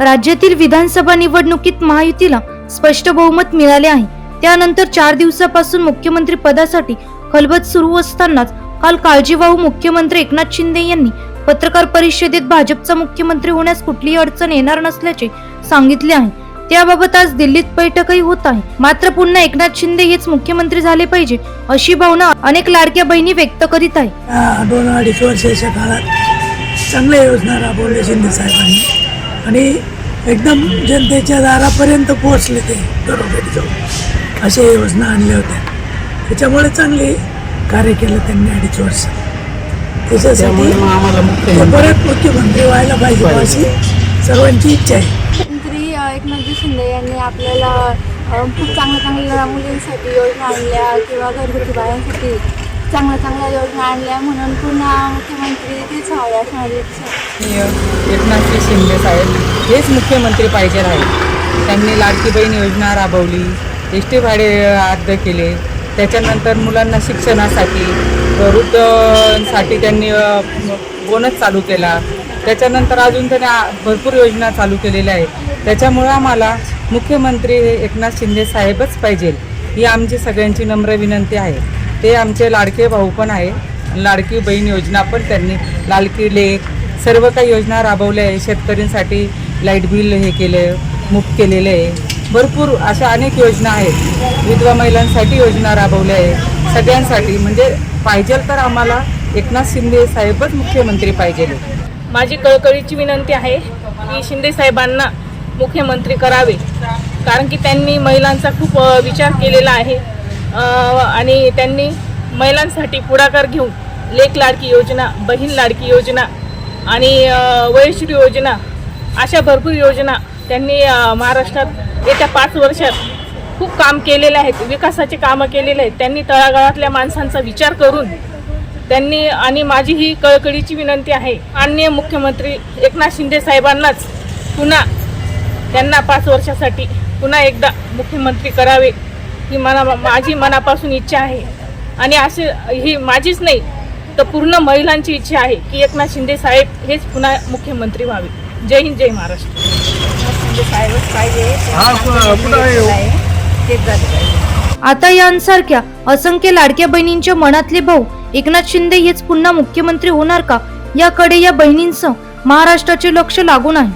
राज्यातील विधानसभा निवडणुकीत महायुतीला स्पष्ट बहुमत मिळाले आहे. त्यानंतर चार दिवसापासून मुख्यमंत्री पदासाठी खलबत सुरू असतानाच काल काळजीवाहू मुख्यमंत्री एकनाथ शिंदे यांनी पत्रकार परिषदेत भाजपचा मुख्यमंत्री होण्यास कुठलीही अडचण येणार नसल्याचे सांगितले आहे. त्याबाबत आज दिल्लीत बैठकही होत आहे. मात्र पुन्हा एकनाथ शिंदे हेच मुख्यमंत्री झाले पाहिजे अशी भावना अनेक लाडक्या बहिणी व्यक्त करीत आहे दोन अडीच वर्षाच्या काळात चांगल्या योजना राबवल्या शिंदे साहेबांनी. आणि एकदम जनतेच्या दारापर्यंत पोहोचले ते घरोघरी जाऊन अशा योजना आणल्या होत्या त्याच्यामुळे चांगले कार्य केलं त्यांनी अडीच वर्ष. त्याच्यासाठी परत मुख्यमंत्री व्हायला पाहिजे अशी सर्वांची इच्छा आहे. मुख्यमंत्री एकनाथजी शिंदे यांनी आपल्याला खूप चांगल्या चांगल्या मुलींसाठी योजना आणल्या किंवा घरगुती बायांसाठी चांगल्या चांगल्या योजना आणल्या म्हणून पुन्हा मुख्यमंत्री तेच व्हावे असं माझी इच्छा एकनाथजी शिंदे साहेब हेच मुख्यमंत्री पाहिजे आहे त्यांनी लाडकी बहीण योजना राबवली एस टी भाडे रद्द केले त्याच्यानंतर मुलांना शिक्षणासाठी वृद्धसाठी त्यांनी बोनस चालू केला. त्याच्यानंतर अजून त्यांनी भरपूर योजना चालू केलेल्या आहेत. त्याच्यामुळं आम्हाला मुख्यमंत्री हे एकनाथ शिंदे साहेबच पाहिजे. ही आमची सगळ्यांची नम्र विनंती आहे. ते आमचे लाडके भाऊ पण आहे. लाडकी बहीण योजना पण त्यांनी लाडकी लेख सर्व काही योजना राबवल्या आहे. शेतकऱ्यांसाठी लाइट बिल हे केले मुक्त केलेले आहे. भरपूर अशा अनेक योजना आहेत. विधवा महिलांसाठी योजना राबवल्या आहे. सगळ्यांसाठी. म्हणजे पाहिजे तर आम्हाला एकनाथ शिंदे साहेबच मुख्यमंत्री पाहिजे माझी कळकळीची विनंती आहे की शिंदे साहेबांना मुख्यमंत्री करावे. कारण की त्यांनी महिलांचा खूप विचार केलेला आहे. आणि त्यांनी महिलांसाठी पुढाकार घेऊन लेख लाडकी योजना बहीण लाडकी योजना आणि वयश्री योजना अशा भरपूर योजना त्यांनी महाराष्ट्रात येत्या पाच वर्षात खूप काम केलेले आहेत विकासाचे कामं केलेले आहेत. त्यांनी तळागाळातल्या माणसांचा विचार करून त्यांनी आणि माझी ही कळकळीची विनंती आहे माननीय मुख्यमंत्री एकनाथ शिंदे साहेबांनाच पुन्हा त्यांना पाच वर्षासाठी पुन्हा एकदा मुख्यमंत्री करावे. ही मना माझी मनापासून इच्छा आहे. आणि असे ही माझीच नाही तर पूर्ण महिलांची इच्छा आहे की एकनाथ शिंदे साहेब हेच पुन्हा मुख्यमंत्री व्हावे. जय हिंद जय महाराष्ट्र. शिंदे साहेबच पाहिजे. आता यांसारख्या असंख्य लाडक्या बहिणींच्या मनातले भाऊ एकनाथ शिंदे हेच पुन्हा मुख्यमंत्री होणार का? याकडे या बहिणींसह महाराष्ट्राचे लक्ष लागून आहे